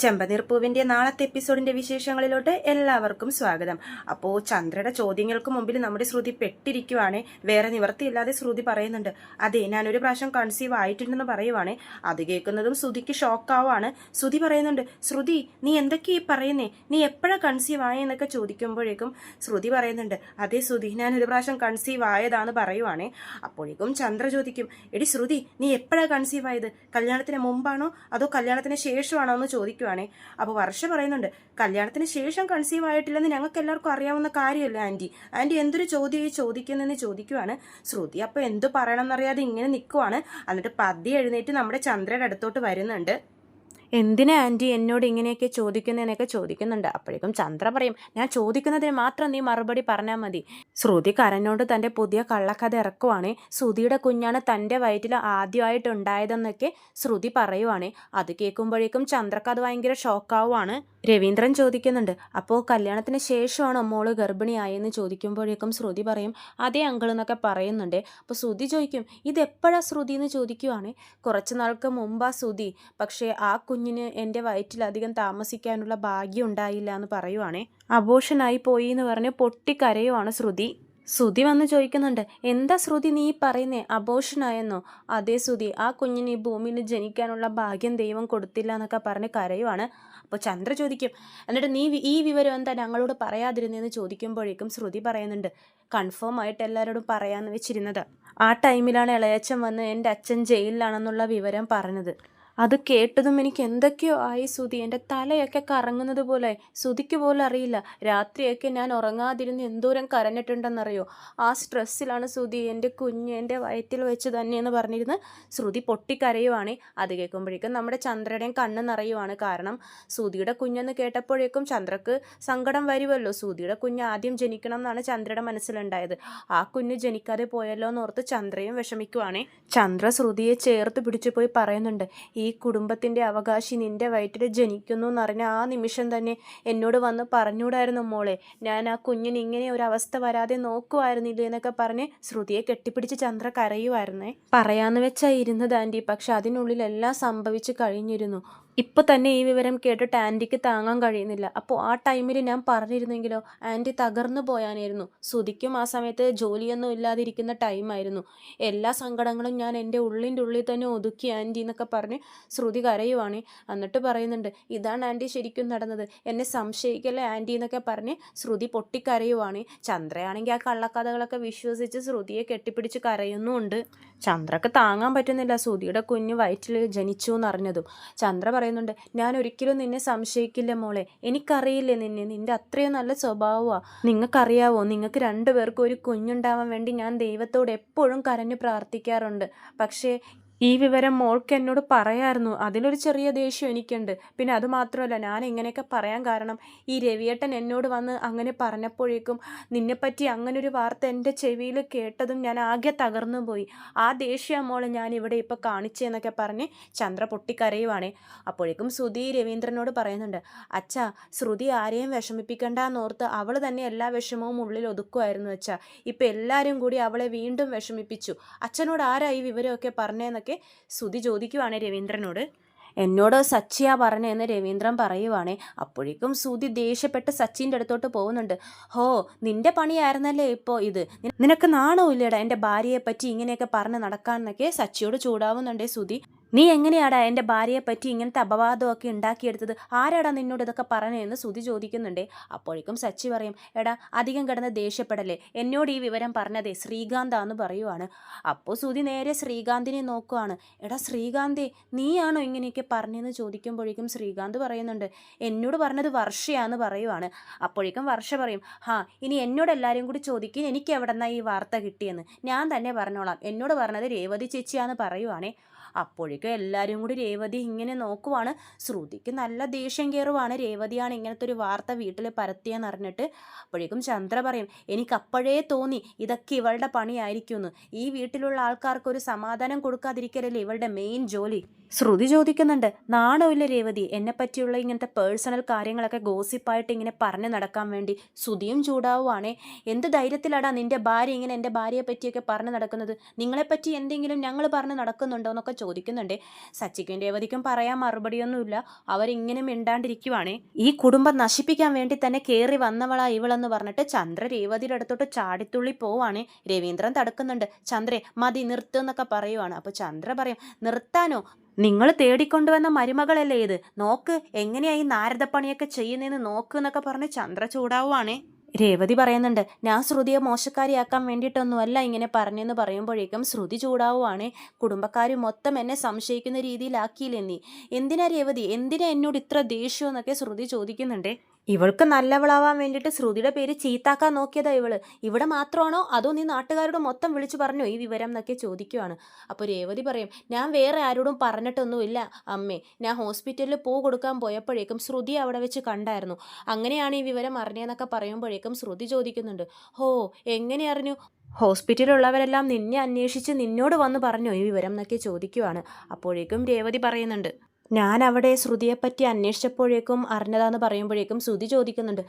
ചെമ്പനീർപ്പൂവിന്റെ നാളത്തെ എപ്പിസോഡിന്റെ വിശേഷങ്ങളിലോട്ട് എല്ലാവർക്കും സ്വാഗതം. അപ്പോൾ ചന്ദ്രയുടെ ചോദ്യങ്ങൾക്ക് മുമ്പിൽ നമ്മുടെ ശ്രുതി പെട്ടിരിക്കുവാണ്. വേറെ നിവർത്തിയില്ലാതെ ശ്രുതി പറയുന്നുണ്ട്. അതെ ഞാനൊരു പ്രാവശ്യം കൺസീവ് ആയിട്ടുണ്ടെന്ന് പറയുവാണ്. അത് കേൾക്കുന്നതും ശ്രുതിക്ക് ഷോക്കാവാണ് ശ്രുതി പറയുന്നുണ്ട് ശ്രുതി നീ എന്തൊക്കെയാ ഈ പറയുന്നേ? നീ എപ്പോഴാണ് കൺസീവ് ആയെന്നൊക്കെ ചോദിക്കുമ്പോഴേക്കും ശ്രുതി പറയുന്നുണ്ട് അതെ ശ്രുതി ഞാനൊരു പ്രാവശ്യം കൺസീവ് ആയതാന്ന് പറയുവാണേ. അപ്പോഴേക്കും ചന്ദ്ര ചോദിക്കും എടി ശ്രുതി നീ എപ്പോഴാണ് കൺസീവ് ആയത്? കല്യാണത്തിന് മുമ്പാണോ? അതോ കല്യാണത്തിന് ശേഷമാണോ? എന്ന് ചോദിക്കുവാണേ അപ്പോൾ വർഷ പറയുന്നുണ്ട് കല്യാണത്തിന് ശേഷം കൺസീവ് ആയിട്ടില്ലെന്ന് ഞങ്ങൾക്ക് എല്ലാവർക്കും അറിയാവുന്ന കാര്യമല്ല ആന്റി ആന്റി എന്തൊരു ചോദ്യം ഈ ചോദിക്കുന്നതെന്ന് ചോദിക്കുവാണ്. ശ്രുതി അപ്പോൾ എന്തു പറയണം എന്നറിയാതെ ഇങ്ങനെ നിൽക്കുവാണ് എന്നിട്ട് പതി എഴുന്നേറ്റ് നമ്മുടെ ചന്ദ്രയുടെ അടുത്തോട്ട് വരുന്നുണ്ട്. എന്തിനാ ആന്റി എന്നോട് ഇങ്ങനെയൊക്കെ ചോദിക്കുന്നതിനൊക്കെ ചോദിക്കുന്നുണ്ട്. അപ്പോഴേക്കും ചന്ദ്ര പറയും ഞാൻ ചോദിക്കുന്നതിന് മാത്രം നീ മറുപടി പറഞ്ഞാൽ മതി. ശ്രുതി കരനോട് തന്റെ പുതിയ കള്ളക്കഥ ഇറക്കുവാണ് ശ്രുതിയുടെ കുഞ്ഞാണ് തന്റെ വയറ്റിൽ ആദ്യമായിട്ട് ഉണ്ടായതെന്നൊക്കെ ശ്രുതി പറയുവാണ്. അത് കേൾക്കുമ്പോഴേക്കും ചന്ദ്രക്ക് അത് ഭയങ്കര ഷോക്കാവുമാണ് രവീന്ദ്രൻ ചോദിക്കുന്നുണ്ട് അപ്പോൾ കല്യാണത്തിന് ശേഷമാണോ മോൾ ഗർഭിണിയായെന്ന്? ചോദിക്കുമ്പോഴേക്കും ശ്രുതി പറയും അതേ അങ്കിൾ എന്നൊക്കെ പറയുന്നുണ്ട്. അപ്പോൾ ശ്രുതി ചോദിക്കും ഇതെപ്പോഴാണ് ശ്രുതി എന്ന് ചോദിക്കുവാണ്? കുറച്ച് നാൾക്ക് മുമ്പാ ശ്രുതി പക്ഷേ ആ കുഞ്ഞിന് എന്റെ വയറ്റിലധികം താമസിക്കാനുള്ള ഭാഗ്യം ഉണ്ടായില്ല എന്ന് പറയുവാണേ. അബോഷനായി പോയി എന്ന് പറഞ്ഞ് പൊട്ടിക്കരയുവാണ് ശ്രുതി. ശ്രുതി വന്ന് ചോദിക്കുന്നുണ്ട് എന്താ ശ്രുതി നീ പറയുന്നേ? അബോഷനായെന്നോ? അതേ ശ്രുതി ആ കുഞ്ഞിന് ഈ ഭൂമിയിൽ ജനിക്കാനുള്ള ഭാഗ്യം ദൈവം കൊടുത്തില്ല എന്നൊക്കെ പറഞ്ഞ് കരയുവാണ്. അപ്പോൾ ചന്ദ്ര ചോദിക്കും എന്നിട്ട് നീ ഈ വിവരം എന്താ ഞങ്ങളോട് പറയാതിരുന്നതെന്ന് ചോദിക്കുമ്പോഴേക്കും ശ്രുതി പറയുന്നുണ്ട് കൺഫേം ആയിട്ട് എല്ലാവരോടും പറയാമെന്ന് വെച്ചിരുന്നത്. ആ ടൈമിലാണ് ഇളയച്ചൻ വന്ന് എന്റെ അച്ഛൻ ജയിലിലാണെന്നുള്ള വിവരം പറഞ്ഞത്. അത് കേട്ടതും എനിക്ക് എന്തൊക്കെയോ ആയി സുതി എന്റെ തലയൊക്കെ കറങ്ങുന്നത് പോലെ. സുതിക്ക് പോലും അറിയില്ല. രാത്രിയൊക്കെ ഞാൻ ഉറങ്ങാതിരുന്ന് എന്തോരം കരഞ്ഞിട്ടുണ്ടെന്നറിയോ? ആ സ്ട്രെസ്സിലാണ് സുതി എന്റെ കുഞ്ഞ് എന്റെ വയറ്റിൽ വെച്ച് തന്നെയെന്ന് പറഞ്ഞിരുന്ന് ശ്രുതി പൊട്ടിക്കരയുവാണ്. അത് കേൾക്കുമ്പോഴേക്കും നമ്മുടെ ചന്ദ്രയുടെയും കണ്ണ് നിറയുവാണ്. കാരണം സുതിയുടെ കുഞ്ഞെന്ന് കേട്ടപ്പോഴേക്കും ചന്ദ്രക്ക് സങ്കടം വരുമല്ലോ സുതിയുടെ കുഞ്ഞ് ആദ്യം ജനിക്കണം എന്നാണ് ചന്ദ്രയുടെ മനസ്സിലുണ്ടായത്. ആ കുഞ്ഞ് ജനിക്കാതെ പോയല്ലോ എന്നോർത്ത് ചന്ദ്രയും വിഷമിക്കുവാണേ. ചന്ദ്ര ശ്രുതിയെ ചേർത്ത് പിടിച്ചു പോയി പറയുന്നുണ്ട് കുടുംബത്തിന്റെ അവകാശി നിന്റെ വയറ്റിൽ ജനിക്കുന്നു എന്നറിഞ്ഞ ആ നിമിഷം തന്നെ എന്നോട് വന്ന് പറഞ്ഞൂടായിരുന്നു മോളെ. ഞാൻ ആ കുഞ്ഞിന് ഇങ്ങനെ ഒരു അവസ്ഥ വരാതെ നോക്കുമായിരുന്നില്ല എന്നൊക്കെ പറഞ്ഞ് ശ്രുതിയെ കെട്ടിപ്പിടിച്ച് ചന്ദ്ര കരയുമായിരുന്നേ പറയാന്ന് വെച്ചാ ഇരുന്നത് പക്ഷെ അതിനുള്ളിലെല്ലാം സംഭവിച്ചു കഴിഞ്ഞിരുന്നു. ഇപ്പൊ തന്നെ ഈ വിവരം കേട്ടിട്ട് ആന്റിക്ക് താങ്ങാൻ കഴിയുന്നില്ല. അപ്പോൾ ആ ടൈമിൽ ഞാൻ പറഞ്ഞിരുന്നെങ്കിലോ ആന്റി തകർന്നു പോയാനായിരുന്നു. ശ്രുതിക്കും ആ സമയത്ത് ജോലിയൊന്നും ഇല്ലാതിരിക്കുന്ന ടൈമായിരുന്നു. എല്ലാ സങ്കടങ്ങളും ഞാൻ എന്റെ ഉള്ളിന്റെ ഉള്ളിൽ തന്നെ ഒതുക്കി ആന്റി എന്നൊക്കെ പറഞ്ഞ് ശ്രുതി കരയുവാണ്. എന്നിട്ട് പറയുന്നുണ്ട് ഇതാണ് ആന്റി ശരിക്കും നടന്നത്. എന്നെ സംശയിക്കല്ലേ ആന്റി എന്നൊക്കെ പറഞ്ഞ് ശ്രുതി പൊട്ടിക്കരയുവാണ്. ചന്ദ്രയാണെങ്കിൽ ആ കള്ളക്കഥകളൊക്കെ വിശ്വസിച്ച് ശ്രുതിയെ കെട്ടിപ്പിടിച്ച് കരയുന്നുമുണ്ട്. ചന്ദ്രക്ക് താങ്ങാൻ പറ്റുന്നില്ല. ശ്രുതിയുടെ കുഞ്ഞ് വയറ്റിൽ ജനിച്ചു എന്നറിഞ്ഞതും ചന്ദ്ര പറയുന്നുണ്ട് ഞാൻ ഒരിക്കലും നിന്നെ സംശയിക്കില്ല മോളെ. എനിക്കറിയില്ലേ നിന്നെ. നിന്റെ അത്രയും നല്ല സ്വഭാവമാണ് നിങ്ങൾക്കറിയാവോ നിങ്ങൾക്ക് രണ്ടുപേർക്കും ഒരു കുഞ്ഞുണ്ടാവാൻ വേണ്ടി ഞാൻ ദൈവത്തോട് എപ്പോഴും കരഞ്ഞു പ്രാർത്ഥിക്കാറുണ്ട്. പക്ഷേ ഈ വിവരം മോൾക്ക് എന്നോട് പറയായിരുന്നു. അതിലൊരു ചെറിയ ദേഷ്യം എനിക്കുണ്ട്. പിന്നെ അത് മാത്രമല്ല ഞാൻ ഇങ്ങനെയൊക്കെ പറയാൻ കാരണം ഈ രവിയേട്ടൻ എന്നോട് വന്ന് അങ്ങനെ പറഞ്ഞപ്പോഴേക്കും നിന്നെപ്പറ്റി അങ്ങനൊരു വാർത്ത എന്റെ ചെവിയിൽ കേട്ടതും ഞാൻ ആകെ തകർന്നു പോയി. ആ ദേഷ്യം മോളെ ഞാൻ ഇവിടെ ഇപ്പോൾ കാണിച്ചെന്നൊക്കെ പറഞ്ഞ് ചന്ദ്ര പൊട്ടിക്കരയുവാണേ. അപ്പോഴേക്കും ശ്രുതി രവീന്ദ്രനോട് പറയുന്നുണ്ട് അച്ഛാ ശ്രുതി ആരെയും വിഷമിപ്പിക്കണ്ടെന്നോർത്ത് അവൾ തന്നെ എല്ലാ വിഷമവും ഉള്ളിൽ ഒതുക്കുമായിരുന്നു അച്ഛാ. ഇപ്പം എല്ലാവരും കൂടി അവളെ വീണ്ടും വിഷമിപ്പിച്ചു. അച്ഛനോട് ആരായി വിവരമൊക്കെ വിവരമൊക്കെ പറഞ്ഞതെന്നൊക്കെ ശ്രുതി ചോദിക്കുവാണ് രവീന്ദ്രനോട്. എന്നോട് സച്ചിയാ പറഞ്ഞതെന്ന് രവീന്ദ്രൻ പറയുവാണേ. അപ്പോഴേക്കും സൂതി ദേഷ്യപ്പെട്ട് സച്ചിന്റെ അടുത്തോട്ട് പോകുന്നുണ്ട്. ഹോ നിന്റെ പണിയായിരുന്നല്ലേ ഇപ്പോൾ ഇത്? നിനക്ക് നാണോ ഇല്ലേടാ എന്റെ ഭാര്യയെ പറ്റി ഇങ്ങനെയൊക്കെ പറഞ്ഞ് നടക്കാന്നൊക്കെ സച്ചിയോട് ചൂടാവുന്നുണ്ടേ ശ്രുതി. നീ എങ്ങനെയാടാ എന്റെ ഭാര്യയെ പറ്റി ഇങ്ങനത്തെ അപവാദമൊക്കെ ഉണ്ടാക്കിയെടുത്തത്? ആരാടാ നിന്നോട് ഇതൊക്കെ പറഞ്ഞതെന്ന് സുതി ചോദിക്കുന്നുണ്ടേ. അപ്പോഴേക്കും സച്ചി പറയും എടാ അധികം കിടന്ന് ദേഷ്യപ്പെടല്ലേ? എന്നോട് ഈ വിവരം പറഞ്ഞതേ ശ്രീകാന്താന്ന് പറയുവാണ്. അപ്പോൾ സുതി നേരെ ശ്രീകാന്തിനെ നോക്കുവാണ്. എടാ ശ്രീകാന്തേ നീയാണോ ഇങ്ങനെയൊക്കെ പറഞ്ഞതെന്ന് ചോദിക്കുമ്പോഴേക്കും ശ്രീകാന്ത് പറയുന്നുണ്ട് എന്നോട് പറഞ്ഞത് വർഷയാന്ന് പറയുവാണ്. അപ്പോഴേക്കും വർഷ പറയും ഹാ ഇനി എന്നോട് എല്ലാവരും കൂടി ചോദിക്കും എനിക്ക് എവിടെന്നാ ഈ വാർത്ത കിട്ടിയെന്ന്? ഞാൻ തന്നെ പറഞ്ഞോളാം. എന്നോട് പറഞ്ഞത് രേവതി ചേച്ചിയാന്ന് പറയുവാണേ. അപ്പോഴേക്കും എല്ലാവരും കൂടി രേവതി ഇങ്ങനെ നോക്കുവാണ്. ശ്രുതിക്ക് നല്ല ദേഷ്യം കയറുവാണ് രേവതിയാണ് ഇങ്ങനത്തെ ഒരു വാർത്ത വീട്ടിൽ പരത്തിയെന്ന് അറിഞ്ഞിട്ട് അപ്പോഴേക്കും ചന്ദ്ര പറയും എനിക്ക് അപ്പോഴേ തോന്നി ഇതൊക്കെ ഇവളുടെ പണിയായിരിക്കുമെന്ന്. ഈ വീട്ടിലുള്ള ആൾക്കാർക്ക് ഒരു സമാധാനം കൊടുക്കാതിരിക്കലല്ലേ ഇവളുടെ മെയിൻ ജോലി? ശ്രുതി ചോദിക്കുന്നുണ്ട് നാണമില്ല രേവതി? എന്നെ പറ്റിയുള്ള ഇങ്ങനത്തെ പേഴ്സണൽ കാര്യങ്ങളൊക്കെ ഗോസിപ്പായിട്ട് ഇങ്ങനെ പറഞ്ഞു നടക്കാൻ വേണ്ടി ശ്രുതിയും ചൂടാവുവാണേ. എന്ത് ധൈര്യത്തിലാടാ നിന്റെ ഭാര്യ ഇങ്ങനെ എന്റെ ഭാര്യയെ പറ്റിയൊക്കെ പറഞ്ഞു നടക്കുന്നത്? നിങ്ങളെപ്പറ്റി എന്തെങ്കിലും ഞങ്ങൾ പറഞ്ഞു നടക്കുന്നുണ്ടോ എന്നൊക്കെ ചോദിക്കുന്നുണ്ട്. സച്ചിക്കും രേവതിക്കും പറയാൻ മറുപടിയൊന്നുമില്ല. അവരിങ്ങനെ മിണ്ടാണ്ടിരിക്കുവാണേ. ഈ കുടുംബം നശിപ്പിക്കാൻ വേണ്ടി തന്നെ കയറി വന്നവളാ ഇവളെന്ന് പറഞ്ഞിട്ട് ചന്ദ്ര രേവതിയുടെ അടുത്തോട്ട് ചാടിത്തുള്ളി പോവാണ്. രവീന്ദ്രൻ തടുക്കുന്നുണ്ട്. ചന്ദ്രെ മതി നിർത്തുന്നൊക്കെ പറയുവാണ്. അപ്പോൾ ചന്ദ്ര പറയും നിർത്താനോ? നിങ്ങൾ തേടിക്കൊണ്ടുവന്ന മരുമകളല്ലേ ഇത്? നോക്ക് എങ്ങനെയാ ഈ നാരദപ്പണിയൊക്കെ ചെയ്യുന്നതെന്ന് നോക്ക് എന്നൊക്കെ പറഞ്ഞ് ചന്ദ്ര ചൂടാവുവാണേ. രേവതി പറയുന്നുണ്ട് ഞാൻ ശ്രുതിയെ മോശക്കാരിയാക്കാൻ വേണ്ടിയിട്ടൊന്നുമല്ല ഇങ്ങനെ പറഞ്ഞെന്ന് പറയുമ്പോഴേക്കും ശ്രുതി ചൂടാവുവാണ്. കുടുംബക്കാർ മൊത്തം എന്നെ സംശയിക്കുന്ന രീതിയിലാക്കിയില്ലേ നീ? എന്തിനാ രേവതി? എന്തിനാ എന്നോട് ഇത്ര ദേഷ്യം എന്നൊക്കെ ശ്രുതി ചോദിക്കുന്നുണ്ട്. ഇവൾക്ക് നല്ലവളാവാൻ വേണ്ടിയിട്ട് ശ്രുതിയുടെ പേര് ചീത്താക്കാൻ നോക്കിയതാ ഇവൾ. ഇവിടെ മാത്രമാണോ അതോ നീ നാട്ടുകാരോട് മൊത്തം വിളിച്ചു പറഞ്ഞോ? ഈ വിവരം എന്നൊക്കെ ചോദിക്കുവാണ്. അപ്പോൾ രേവതി പറയും ഞാൻ വേറെ ആരോടും പറഞ്ഞിട്ടൊന്നുമില്ല അമ്മേ. ഞാൻ ഹോസ്പിറ്റലിൽ പൂ കൊടുക്കാൻ പോയപ്പോഴേക്കും ശ്രുതി അവിടെ വെച്ച് കണ്ടായിരുന്നു. അങ്ങനെയാണ് ഈ വിവരം അറിഞ്ഞതെന്നൊക്കെ പറയുമ്പോഴേക്കും ശ്രുതി ചോദിക്കുന്നുണ്ട് ഹോ എങ്ങനെ അറിഞ്ഞു? ഹോസ്പിറ്റലിലുള്ളവരെല്ലാം നിന്നെ അന്വേഷിച്ച് നിന്നോട് വന്ന് പറഞ്ഞോ? ഈ വിവരം എന്നൊക്കെ ചോദിക്കുവാണ്. അപ്പോഴേക്കും രേവതി പറയുന്നുണ്ട് ഞാൻ അവിടെ ശ്രുതിയെപ്പറ്റി അന്വേഷിച്ചപ്പോഴേക്കും അറിഞ്ഞതാന്ന് പറയുമ്പോഴേക്കും ശ്രുതി ചോദിക്കുന്നുണ്ട്.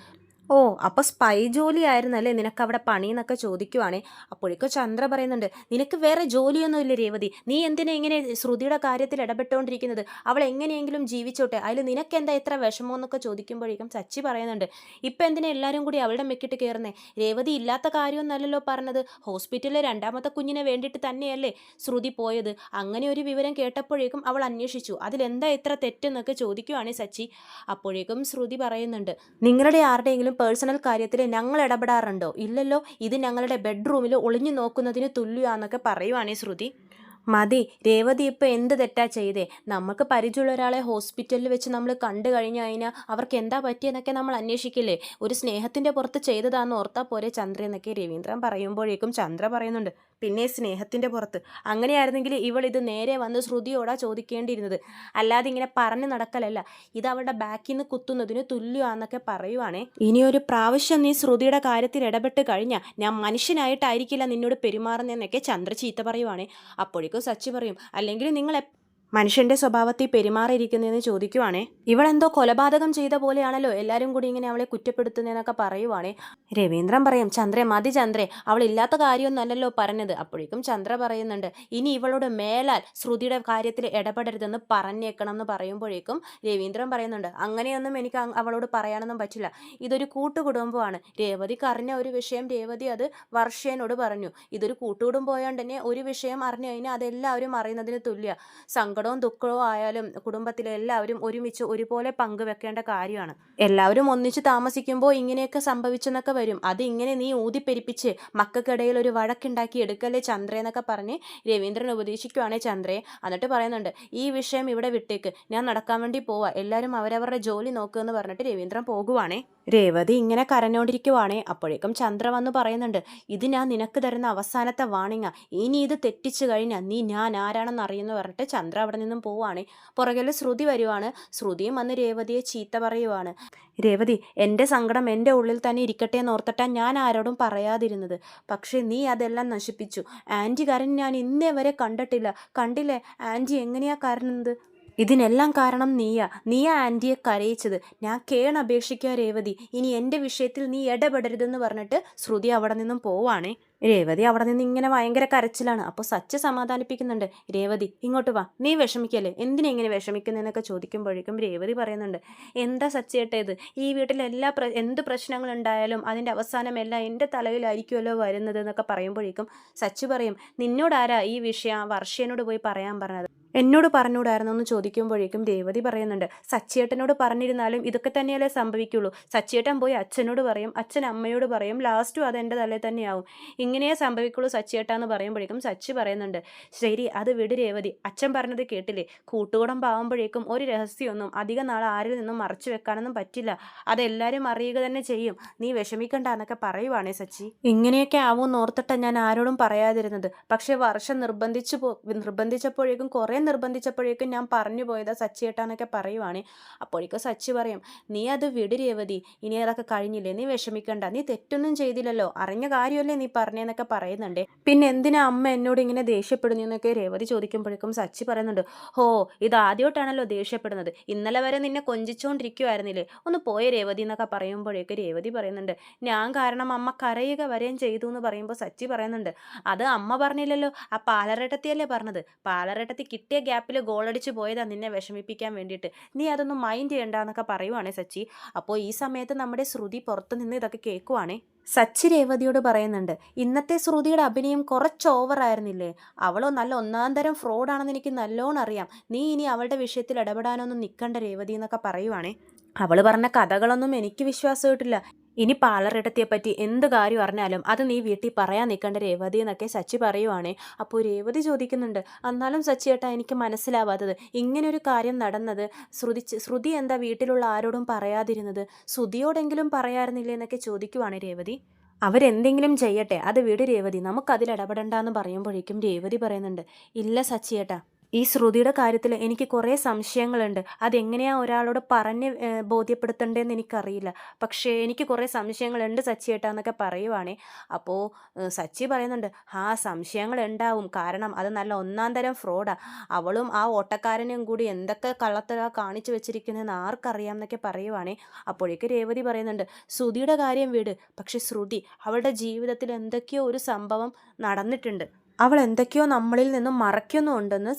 ഓ അപ്പൊ സ്പൈ ജോലി ആയിരുന്നല്ലേ നിനക്ക് അവിടെ പണി എന്നൊക്കെ ചോദിക്കുവാണേ? അപ്പോഴേക്കും ചന്ദ്ര പറയുന്നുണ്ട് നിനക്ക് വേറെ ജോലിയൊന്നും ഇല്ല രേവതി. നീ എന്തിനാ ഇങ്ങനെ ശ്രുതിയുടെ കാര്യത്തിൽ ഇടപെട്ടുകൊണ്ടിരിക്കുന്നത് അവൾ എങ്ങനെയെങ്കിലും ജീവിച്ചോട്ടെ. അതിൽ നിനക്ക് എന്താ ഇത്ര വിഷമോ എന്നൊക്കെ ചോദിക്കുമ്പോഴേക്കും സച്ചി പറയുന്നുണ്ട് ഇപ്പൊ എന്തിനാ എല്ലാവരും കൂടി അവളുടെ മെക്കിട്ട് കയറുന്നേ രേവതി ഇല്ലാത്ത കാര്യമൊന്നല്ലല്ലോ പറഞ്ഞത്. ഹോസ്പിറ്റലിലെ രണ്ടാമത്തെ കുഞ്ഞിനെ വേണ്ടിയിട്ട് തന്നെയല്ലേ ശ്രുതി പോയത്. അങ്ങനെ ഒരു വിവരം കേട്ടപ്പോഴേക്കും അവൾ അന്വേഷിച്ചു. അതിലെന്താ ഇത്ര തെറ്റെന്നൊക്കെ ചോദിക്കുവാണേ സച്ചി. അപ്പോഴേക്കും ശ്രുതി പറയുന്നുണ്ട് നിങ്ങളുടെ ആരുടെയെങ്കിലും പേഴ്സണൽ കാര്യത്തിൽ ഞങ്ങൾ ഇടപെടാറുണ്ടോ? ഇല്ലല്ലോ ഇത് ഞങ്ങളുടെ ബെഡ്റൂമിൽ ഒളിഞ്ഞു നോക്കുന്നതിന് തുല്യമാണെന്നൊക്കെ പറയുവാണേ ശ്രുതി. മതി രേവതി ഇപ്പം എന്ത് തെറ്റാ ചെയ്തേ? നമുക്ക് പരിചയമുള്ള ഒരാളെ ഹോസ്പിറ്റലിൽ വെച്ച് നമ്മൾ കണ്ടു കഴിഞ്ഞു കഴിഞ്ഞാൽ അവർക്ക് എന്താ പറ്റിയെന്നൊക്കെ നമ്മൾ അന്വേഷിക്കില്ലേ? ഒരു സ്നേഹത്തിന്റെ പുറത്ത് ചെയ്തതാന്ന് ഓർത്താൽ പോരെ ചന്ദ്ര എന്നൊക്കെ രവീന്ദ്രൻ പറയുമ്പോഴേക്കും ചന്ദ്ര പറയുന്നുണ്ട്. പിന്നെ സ്നേഹത്തിന്റെ പുറത്ത്. അങ്ങനെയായിരുന്നെങ്കിൽ ഇവൾ ഇത് നേരെ വന്ന് ശ്രുതിയോടാ ചോദിക്കേണ്ടിയിരുന്നത്. അല്ലാതെ ഇങ്ങനെ പറഞ്ഞു നടക്കലല്ല. ഇത് അവളുടെ ബാക്കിൽ നിന്ന് കുത്തുന്നതിന് തുല്യമാണെന്നൊക്കെ പറയുവാണേ. ഇനി ഒരു പ്രാവശ്യം നീ ശ്രുതിയുടെ കാര്യത്തിൽ ഇടപെട്ട് കഴിഞ്ഞാൽ ഞാൻ മനുഷ്യനായിട്ടായിരിക്കില്ല നിന്നോട് പെരുമാറുന്നതെന്നൊക്കെ ചന്ദ്ര ചീത്ത പറയുവാണേ. അപ്പോഴേക്കും സച്ചി പറയും. അല്ലെങ്കിൽ നിങ്ങൾ മനുഷ്യന്റെ സ്വഭാവത്തിൽ പെരുമാറിയിരിക്കുന്നതെന്ന് ചോദിക്കുവാണേ. ഇവളെന്തോ കൊലപാതകം ചെയ്ത പോലെയാണല്ലോ എല്ലാരും കൂടി ഇങ്ങനെ അവളെ കുറ്റപ്പെടുത്തുന്നതെന്നൊക്കെ പറയുവാണേ. രവീന്ദ്രൻ പറയും ചന്ദ്രേ മതി ചന്ദ്രേ അവൾ ഇല്ലാത്ത കാര്യമൊന്നല്ലല്ലോ പറഞ്ഞത്. അപ്പോഴേക്കും ചന്ദ്ര പറയുന്നുണ്ട് ഇനി ഇവളോട് മേലാൽ ശ്രുതിയുടെ കാര്യത്തിൽ ഇടപെടരുതെന്ന് പറഞ്ഞേക്കണം എന്ന് പറയുമ്പോഴേക്കും രവീന്ദ്രൻ പറയുന്നുണ്ട് അങ്ങനെയൊന്നും എനിക്ക് അവളോട് പറയാനൊന്നും പറ്റില്ല. ഇതൊരു കൂട്ടുകുടുംബമാണ്. രേവതിക്ക് അറിഞ്ഞ ഒരു വിഷയം രേവതി അത് വർഷേനോട് പറഞ്ഞു. ഇതൊരു കൂട്ടുകുടുംബമായോണ്ട് തന്നെ ഒരു വിഷയം അറിഞ്ഞു കഴിഞ്ഞാൽ അതെല്ലാവരും അറിയുന്നതിന് തുല്യ. സങ്കടവും ദുഃഖവും ആയാലും കുടുംബത്തിലെ എല്ലാവരും ഒരുമിച്ച് ഒരുപോലെ പങ്കുവെക്കേണ്ട കാര്യമാണ്. എല്ലാവരും ഒന്നിച്ച് താമസിക്കുമ്പോൾ ഇങ്ങനെയൊക്കെ സംഭവിച്ചെന്നൊക്കെ വരും. അത് ഇങ്ങനെ നീ ഊതിപ്പെരിപ്പിച്ച് മക്കൾക്കിടയിൽ ഒരു വഴക്കുണ്ടാക്കി എടുക്കല്ലേ ചന്ദ്ര എന്നൊക്കെ പറഞ്ഞ് രവീന്ദ്രൻ ഉപദേശിക്കുവാണേ ചന്ദ്രയെ എന്നിട്ട് പറയുന്നുണ്ട് ഈ വിഷയം ഇവിടെ വിട്ടേക്ക്. ഞാൻ നടക്കാൻ വേണ്ടി പോവാ. എല്ലാവരും അവരവരുടെ ജോലി നോക്കുക എന്ന് പറഞ്ഞിട്ട് രവീന്ദ്രൻ പോകുവാണേ. രേവതി ഇങ്ങനെ കരഞ്ഞോണ്ടിരിക്കുവാണേ. അപ്പോഴേക്കും ചന്ദ്ര വന്ന് പറയുന്നുണ്ട് ഇത് ഞാൻ നിനക്ക് തരുന്ന അവസാനത്തെ വാണിങ്ങ. ഇനി ഇത് തെറ്റിച്ചു കഴിഞ്ഞാൽ നീ ഞാൻ ആരാണെന്ന് അറിയുമെന്ന് പറഞ്ഞിട്ട് ചന്ദ്ര അവിടെ നിന്നും പോവാണേ പുറകിൽ ശ്രുതി വരുവാണ്. ശ്രുതിയും വന്ന് രേവതിയെ ചീത്ത പറയുവാണ്. രേവതി എന്റെ സങ്കടം എന്റെ ഉള്ളിൽ തന്നെ ഇരിക്കട്ടെ എന്ന് ഓർത്തിട്ടാ ഞാൻ ആരോടും പറയാതിരുന്നത്. പക്ഷേ നീ അതെല്ലാം നശിപ്പിച്ചു. ആന്റി കരൻ ഞാൻ ഇന്നേ വരെ കണ്ടിട്ടില്ല. കണ്ടില്ലേ? ആന്റി എങ്ങനെയാ കരഞ്ഞത്? ഇതിനെല്ലാം കാരണം നീയാ. നീയാ ആന്റിയെ കരയിച്ചത്. ഞാൻ കേൺ അപേക്ഷിക്കുക രേവതി. ഇനി എന്റെ വിഷയത്തിൽ നീ ഇടപെടരുതെന്ന് പറഞ്ഞിട്ട് ശ്രുതി അവിടെ നിന്നും പോവാണേ. രേവതി അവിടെ നിന്ന് ഇങ്ങനെ ഭയങ്കര കരച്ചിലാണ്. അപ്പോൾ സച്ച് സമാധാനിപ്പിക്കുന്നുണ്ട്. രേവതി ഇങ്ങോട്ട് വാ. നീ വിഷമിക്കല്ലേ? എന്തിനാ ഇങ്ങനെ വിഷമിക്കുന്നതെന്നൊക്കെ ചോദിക്കുമ്പോഴേക്കും രേവതി പറയുന്നുണ്ട്. എന്താ സച്ചേട്ടത്? ഈ വീട്ടിൽ എല്ലാ പ്ര എന്ത് പ്രശ്നങ്ങളുണ്ടായാലും അതിന്റെ അവസാനം എല്ലാം എന്റെ തലയിലായിരിക്കുമല്ലോ വരുന്നത് എന്നൊക്കെ പറയുമ്പോഴേക്കും സച്ച് പറയും നിന്നോടാരാ ഈ വിഷയം? വർഷേനോട് പോയി പറയാൻ പറഞ്ഞത്. എന്നോട് പറഞ്ഞുകൂടായിരുന്നു എന്ന് ചോദിക്കുമ്പോഴേക്കും രേവതി പറയുന്നുണ്ട് സച്ചിയേട്ടനോട് പറഞ്ഞിരുന്നാലും ഇതൊക്കെ തന്നെയല്ലേ സംഭവിക്കുള്ളൂ. സച്ചിയേട്ടൻ പോയി അച്ഛനോട് പറയും അച്ഛൻ അമ്മയോട് പറയും ലാസ്റ്റും അത് എന്റെ തലയിൽ തന്നെയാവും. ഇങ്ങനെയേ സംഭവിക്കുള്ളൂ സച്ചിയേട്ടാന്ന് പറയുമ്പോഴേക്കും സച്ചി പറയുന്നുണ്ട് ശരി അത് വിട് രേവതി. അച്ഛൻ പറഞ്ഞത് കേട്ടില്ലേ? കൂട്ടുകൂടം പാവുമ്പോഴേക്കും ഒരു രഹസ്യമൊന്നും അധിക നാൾ ആരിൽ നിന്നും മറച്ചു വെക്കാനൊന്നും പറ്റില്ല. അതെല്ലാവരും അറിയുക തന്നെ ചെയ്യും. നീ വിഷമിക്കണ്ട എന്നൊക്കെ പറയുവാണേ സച്ചി. ഇങ്ങനെയൊക്കെ ആവുമെന്ന് ഓർത്തിട്ടാണ് ഞാൻ ആരോടും പറയാതിരുന്നത്. പക്ഷേ വർഷം നിർബന്ധിച്ചു നിർബന്ധിച്ചപ്പോഴേക്കും കുറേ നിർബന്ധിച്ചപ്പോഴേക്കും ഞാൻ പറഞ്ഞു പോയതാ സച്ചിയേട്ടാന്നൊക്കെ പറയുവാണേ. അപ്പോഴേക്കും സച്ചി പറയും നീ അത് വിട് രേവതി ഇനി അതൊക്കെ കഴിഞ്ഞില്ലേ? നീ വിഷമിക്കണ്ട നീ തെറ്റൊന്നും ചെയ്തില്ലല്ലോ. അറിഞ്ഞ കാര്യമല്ലേ നീ പറഞ്ഞേന്നൊക്കെ പറയുന്നുണ്ട്. പിന്നെ എന്തിനാ അമ്മ എന്നോട് ഇങ്ങനെ ദേഷ്യപ്പെടുന്നു എന്നൊക്കെ രേവതി ചോദിക്കുമ്പോഴേക്കും സച്ചി പറയുന്നുണ്ട് ഹോ ഇത് ആദ്യമായിട്ടാണല്ലോ ദേഷ്യപ്പെടുന്നത്. ഇന്നലെ വരെ നിന്നെ കൊഞ്ചിച്ചുകൊണ്ടിരിക്കുവായിരുന്നില്ലേ ഒന്ന് പോയ രേവതി എന്നൊക്കെ പറയുമ്പോഴേക്കും രേവതി പറയുന്നുണ്ട് ഞാൻ കാരണം അമ്മ കരയുക വരെയും ചെയ്തു എന്ന് പറയുമ്പോൾ സച്ചി പറയുന്നുണ്ട് അത് അമ്മ പറഞ്ഞില്ലല്ലോ. ആ പാലരട്ടത്തിയല്ലേ പറഞ്ഞത്? പാലരട്ടത്തി കിട്ടിയ കിട്ടിയ ഗ്യാപ്പിൽ ഗോളടിച്ച് പോയതാ നിന്നെ വിഷമിപ്പിക്കാൻ വേണ്ടിയിട്ട്. നീ അതൊന്നും മൈൻഡ് ചെയ്യണ്ടെന്നൊക്കെ പറയുവാണേ സച്ചി. അപ്പോൾ ഈ സമയത്ത് നമ്മുടെ ശ്രുതി പുറത്ത് നിന്ന് ഇതൊക്കെ കേൾക്കുവാണേ. സച്ചി രേവതിയോട് പറയുന്നുണ്ട് ഇന്നത്തെ ശ്രുതിയുടെ അഭിനയം കുറച്ച് ഓവറായിരുന്നില്ലേ അവളോ നല്ല ഒന്നാം തരം ഫ്രോഡാണെന്ന് എനിക്ക് നല്ലോണം അറിയാം. നീ ഇനി അവളുടെ വിഷയത്തിൽ ഇടപെടാനൊന്നും നിൽക്കണ്ട രേവതി എന്നൊക്കെ പറയുവാണേ. അവൾ പറഞ്ഞ കഥകളൊന്നും എനിക്ക് വിശ്വാസമായിട്ടില്ല. ഇനി പാലറിടത്തിയെ പറ്റി എന്ത് കാര്യം അറിഞ്ഞാലും അത് നീ വീട്ടിൽ പറയാൻ നിൽക്കേണ്ട രേവതി എന്നൊക്കെ സച്ചി പറയുവാണേ. അപ്പോൾ രേവതി ചോദിക്കുന്നുണ്ട് എന്നാലും സച്ചി ഏട്ടാ എനിക്ക് മനസ്സിലാവാത്തത് ഇങ്ങനൊരു കാര്യം നടന്നത് ശ്രുതി ശ്രുതി എന്താ വീട്ടിലുള്ള ആരോടും പറയാതിരുന്നത്? ശ്രുതിയോടെങ്കിലും പറയാറുന്നില്ലേ എന്നൊക്കെ ചോദിക്കുവാണ് രേവതി. അവരെന്തെങ്കിലും ചെയ്യട്ടെ അത് വീട് രേവതി. നമുക്കതിൽ ഇടപെടണ്ടെന്ന് പറയുമ്പോഴേക്കും രേവതി പറയുന്നുണ്ട് ഇല്ല സച്ചിയേട്ടാ ഈ ശ്രുതിയുടെ കാര്യത്തിൽ എനിക്ക് കുറേ സംശയങ്ങളുണ്ട്. അതെങ്ങനെയാണ് ഒരാളോട് പറഞ്ഞ് ബോധ്യപ്പെടുത്തേണ്ടതെന്ന് എനിക്കറിയില്ല. പക്ഷേ എനിക്ക് കുറേ സംശയങ്ങളുണ്ട് സച്ചി ഏട്ടാന്നൊക്കെ പറയുവാണേ. അപ്പോൾ സച്ചി പറയുന്നുണ്ട് ആ സംശയങ്ങൾ ഉണ്ടാവും. കാരണം അത് നല്ല ഒന്നാം തരം ഫ്രോഡാ. അവളും ആ ഓട്ടക്കാരനും കൂടി എന്തൊക്കെ കള്ളത്തര കാണിച്ചു വെച്ചിരിക്കുന്നതെന്ന് ആർക്കറിയാം എന്നൊക്കെ പറയുവാണേ. അപ്പോഴേക്ക് രേവതി പറയുന്നുണ്ട് ശ്രുതിയുടെ കാര്യം വീട്. പക്ഷെ ശ്രുതി അവളുടെ ജീവിതത്തിൽ എന്തൊക്കെയോ ഒരു സംഭവം നടന്നിട്ടുണ്ട്. അവൾ എന്തൊക്കെയോ നമ്മളിൽ നിന്നും മറയ്ക്കുന്നുണ്ടെന്ന്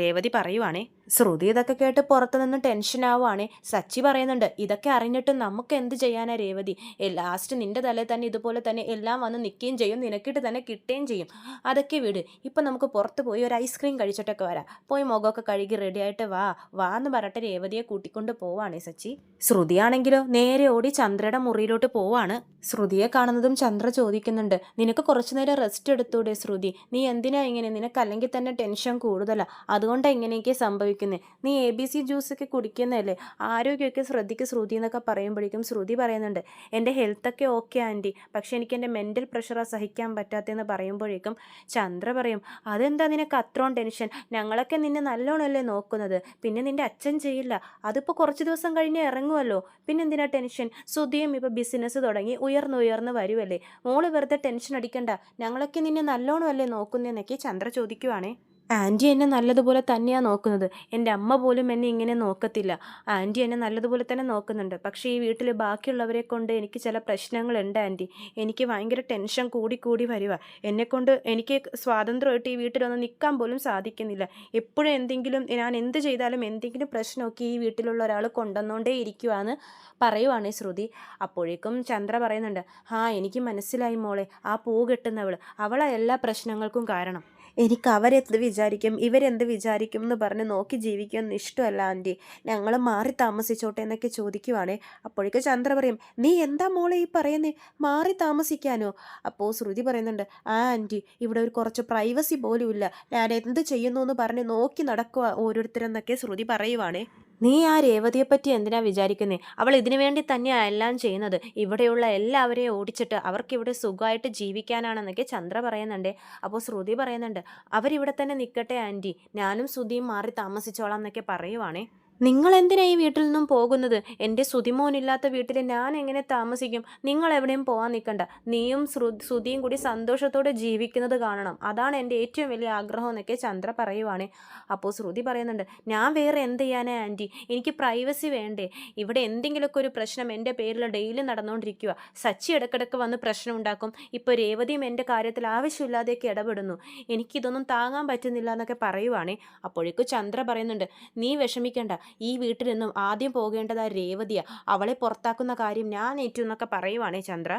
രേവതി പറയുവാണേ. ശ്രുതി ഇതൊക്കെ കേട്ട് പുറത്തു നിന്ന് ടെൻഷൻ ആവുകയാണേ സച്ചി പറയുന്നുണ്ട് ഇതൊക്കെ അറിഞ്ഞിട്ട് നമുക്ക് എന്ത് ചെയ്യാനാ രേവതി? ലാസ്റ്റ് നിന്റെ തലയിൽ തന്നെ ഇതുപോലെ തന്നെ എല്ലാം വന്ന് നിൽക്കുകയും ചെയ്യും. നിനക്കിട്ട് തന്നെ കിട്ടുകയും ചെയ്യും. അതൊക്കെ വിട്. ഇപ്പം നമുക്ക് പുറത്ത് പോയി ഒരു ഐസ്ക്രീം കഴിച്ചിട്ടൊക്കെ വരാം. പോയി മുഖമൊക്കെ കഴുകി റെഡിയായിട്ട് വാ. വാ എന്ന് പറഞ്ഞിട്ട് രേവതിയെ കൂട്ടിക്കൊണ്ട് പോവാണേ സച്ചി. ശ്രുതിയാണെങ്കിലോ നേരെ ഓടി ചന്ദ്രയുടെ മുറിയിലോട്ട് പോവാണ്. ശ്രുതിയെ കാണുന്നതും ചന്ദ്ര ചോദിക്കുന്നുണ്ട് നിനക്ക് കുറച്ചു നേരം റെസ്റ്റ് എടുത്തൂടെ ശ്രുതി? എന്തിനാ ഇങ്ങനെ? നിനക്ക് അല്ലെങ്കിൽ തന്നെ ടെൻഷൻ കൂടുതലാണ് അതുകൊണ്ടാണ് ഇങ്ങനെയൊക്കെ സംഭവിക്കുന്നത് നീ എ ബി സി ജ്യൂസൊക്കെ കുടിക്കുന്നതല്ലേ? ആരോഗ്യമൊക്കെ ശ്രദ്ധിക്ക് ശ്രുതി എന്നൊക്കെ പറയുമ്പോഴേക്കും ശ്രുതി പറയുന്നുണ്ട് എന്റെ ഹെൽത്തൊക്കെ ഓക്കെ ആന്റി. പക്ഷെ എനിക്ക് എന്റെ മെന്റൽ പ്രഷർ സഹിക്കാൻ പറ്റാത്തതെന്ന് പറയുമ്പോഴേക്കും ചന്ദ്ര പറയും അതെന്താ നിനക്ക് അത്രയും ടെൻഷൻ? ഞങ്ങളൊക്കെ നിന്നെ നല്ലോണമല്ലേ നോക്കുന്നത്. പിന്നെ നിന്റെ അച്ഛൻ ചെയ്യില്ല. അതിപ്പോൾ കുറച്ച് ദിവസം കഴിഞ്ഞ് ഇറങ്ങുമല്ലോ പിന്നെ എന്തിനാ ടെൻഷൻ? സുധിയും ഇപ്പോൾ ബിസിനസ് തുടങ്ങി ഉയർന്നുയർന്ന് വരുമല്ലേ മോൾ വെറുതെ ടെൻഷൻ അടിക്കണ്ട. ഞങ്ങളൊക്കെ നിന്നെ നല്ലോണമല്ലേ നോക്കുന്നതെന്നൊക്കെ ചന്ദ്ര ചോദിക്കുവാണേ. ആന്റി എന്നെ നല്ലതുപോലെ തന്നെയാണ് നോക്കുന്നത്. എന്റെ അമ്മ പോലും എന്നെ ഇങ്ങനെ നോക്കത്തില്ല. ആന്റി എന്നെ നല്ലതുപോലെ തന്നെ നോക്കുന്നുണ്ട്. പക്ഷേ ഈ വീട്ടിൽ ബാക്കിയുള്ളവരെ കൊണ്ട് എനിക്ക് ചില പ്രശ്നങ്ങളുണ്ട് ആന്റി. എനിക്ക് ഭയങ്കര ടെൻഷൻ കൂടി കൂടി വരിക എന്നെക്കൊണ്ട് എനിക്ക് സ്വാതന്ത്ര്യമായിട്ട് ഈ വീട്ടിലൊന്ന് നിൽക്കാൻ പോലും സാധിക്കുന്നില്ല. എപ്പോഴും എന്തെങ്കിലും ഞാൻ എന്ത് ചെയ്താലും എന്തെങ്കിലും പ്രശ്നമൊക്കെ ഈ വീട്ടിലുള്ള ഒരാൾ കൊണ്ടുവന്നുകൊണ്ടേ ഇരിക്കുവാന്ന് പറയുവാണ് ശ്രുതി. അപ്പോഴേക്കും ചന്ദ്ര പറയുന്നുണ്ട് ആ എനിക്ക് മനസ്സിലായി മോളെ. ആ പൂ കെട്ടുന്നവൾ അവളെ എല്ലാ പ്രശ്നങ്ങൾക്കും കാരണം. എനിക്ക് അവരെന്ത് വിചാരിക്കും ഇവരെന്ത് വിചാരിക്കും എന്ന് പറഞ്ഞ് നോക്കി ജീവിക്കുമെന്ന് ഇഷ്ടമല്ല ആന്റി. ഞങ്ങൾ മാറി താമസിച്ചോട്ടെ എന്നൊക്കെ ചോദിക്കുവാണേ. അപ്പോഴേക്ക് ചന്ദ്ര പറയും നീ എന്താ മോളെ ഈ പറയുന്നേ? മാറി താമസിക്കാനോ? അപ്പോൾ ശ്രുതി പറയുന്നുണ്ട് ആ ആന്റി ഇവിടെ ഒരു കുറച്ച് പ്രൈവസി പോലും ഇല്ല ഞാൻ എന്ത് ചെയ്യുന്നു എന്ന് പറഞ്ഞ് നോക്കി നടക്കുക ഓരോരുത്തരെന്നൊക്കെ ശ്രുതി പറയുവാണേ. നീ ആ രേവതിയെപ്പറ്റി എന്തിനാ വിചാരിക്കുന്നേ? അവൾ ഇതിനു വേണ്ടി തന്നെയാണ് എല്ലാം ചെയ്യുന്നത്. ഇവിടെയുള്ള എല്ലാവരെയും ഓടിച്ചിട്ട് അവർക്കിവിടെ സുഖമായിട്ട് ജീവിക്കാനാണെന്നൊക്കെ ചന്ദ്ര പറയുന്നുണ്ട്. അപ്പോൾ ശ്രുതി പറയുന്നുണ്ട് അവരിവിടെ തന്നെ നിൽക്കട്ടെ ആന്റി. ഞാനും ശ്രുതിയും മാറി താമസിച്ചോളാം എന്നൊക്കെ പറയുവാണേ. നിങ്ങൾ എന്തിനാ ഈ വീട്ടിൽ നിന്നും പോകുന്നത്? എന്റെ സുതിമോനില്ലാത്ത വീട്ടിൽ ഞാൻ എങ്ങനെ താമസിക്കും? നിങ്ങൾ എവിടെയും പോകാൻ നിൽക്കണ്ട. നീയും ശ്രു ശ്രുതിയും കൂടി സന്തോഷത്തോടെ ജീവിക്കുന്നത് കാണണം. അതാണ് എന്റെ ഏറ്റവും വലിയ ആഗ്രഹം എന്നൊക്കെ ചന്ദ്ര പറയുവാണ്. അപ്പോൾ ശ്രുതി പറയുന്നുണ്ട് ഞാൻ വേറെ എന്ത് ചെയ്യാനാ ആന്റി? എനിക്ക് പ്രൈവസി വേണ്ടേ? ഇവിടെ എന്തെങ്കിലുമൊക്കെ ഒരു പ്രശ്നം എന്റെ പേരിൽ ഡെയിലി നടന്നുകൊണ്ടിരിക്കുക സച്ചി ഇടക്കിടക്ക് വന്ന് പ്രശ്നം ഉണ്ടാക്കും. ഇപ്പോൾ രേവതിയും എന്റെ കാര്യത്തിൽ ആവശ്യമില്ലാതെയൊക്കെ ഇടപെടുന്നു. എനിക്കിതൊന്നും താങ്ങാൻ പറ്റുന്നില്ല എന്നൊക്കെ പറയുവാണേ. അപ്പോഴേക്കും ചന്ദ്ര പറയുന്നുണ്ട് നീ വിഷമിക്കണ്ട. ഈ വീട്ടിൽ നിന്നും ആദ്യം പോകേണ്ടത് ആ രേവതിയാണ് അവളെ പുറത്താക്കുന്ന കാര്യം ഞാൻ ഏറ്റു എന്നൊക്കെ പറയുവാണേ ചന്ദ്ര.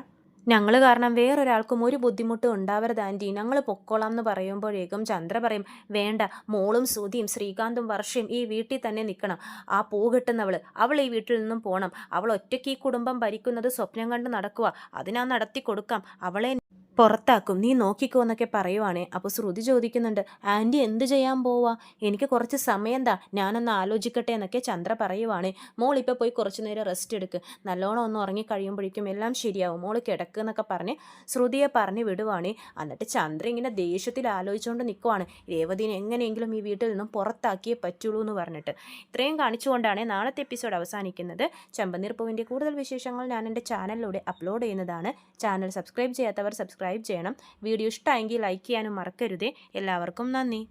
ഞങ്ങൾ കാരണം വേറൊരാൾക്കും ഒരു ബുദ്ധിമുട്ടും ഉണ്ടാവരുത് ആന്റി. ഞങ്ങൾ പൊക്കോളാം എന്ന് പറയുമ്പോഴേക്കും ചന്ദ്ര പറയും വേണ്ട മോളും സുധിയും ശ്രീകാന്തും വർഷയും ഈ വീട്ടിൽ തന്നെ നിൽക്കണം. ആ പൂ കിട്ടുന്നവൾ അവൾ ഈ വീട്ടിൽ നിന്നും പോകണം അവൾ ഒറ്റയ്ക്ക് ഈ കുടുംബം ഭരിക്കുന്നത് സ്വപ്നം കണ്ട് നടക്കുക അതിനാ നടത്തി കൊടുക്കാം അവളെ പുറത്താക്കും. നീ നോക്കിക്കോ എന്നൊക്കെ പറയുവാണേ. അപ്പോൾ ശ്രുതി ചോദിക്കുന്നുണ്ട് ആന്റി എന്ത് ചെയ്യാൻ പോവാ? എനിക്ക് കുറച്ച് സമയം താ ഞാനൊന്ന് ആലോചിക്കട്ടെ എന്നൊക്കെ ചന്ദ്ര പറയുവാണേ. മോൾ ഇപ്പോൾ പോയി കുറച്ച് നേരം റെസ്റ്റ് എടുക്ക്. നല്ലോണം ഒന്ന് ഉറങ്ങി കഴിയുമ്പോഴേക്കും എല്ലാം ശരിയാവും. മോൾ കിടക്ക് എന്നൊക്കെ പറഞ്ഞ് ശ്രുതിയെ പറഞ്ഞ് വിടുവാണേ. എന്നിട്ട് ചന്ദ്ര ഇങ്ങനെ ദേഷ്യത്തിൽ ആലോചിച്ചുകൊണ്ട് നിൽക്കുവാണ് രേവതിനെ എങ്ങനെയെങ്കിലും ഈ വീട്ടിൽ നിന്നും പുറത്താക്കിയേ പറ്റുള്ളൂ എന്ന് പറഞ്ഞിട്ട്. ഇത്രയും കാണിച്ചുകൊണ്ടാണ് നാളത്തെ എപ്പിസോഡ് അവസാനിക്കുന്നത്. ചെമ്പനീർപ്പൂവിന്റെ കൂടുതൽ വിശേഷങ്ങൾ ഞാൻ എന്റെ ചാനലിലൂടെ അപ്ലോഡ് ചെയ്യുന്നതാണ്. ചാനൽ സബ്സ്ക്രൈബ് ചെയ്യാത്തവർ സബ്സ്ക്രൈബ് ചെയ്യണം. വീഡിയോ ഇഷ്ടമായെങ്കിൽ ലൈക്ക് ചെയ്യാനും മറക്കരുതേ. എല്ലാവർക്കും നന്ദി.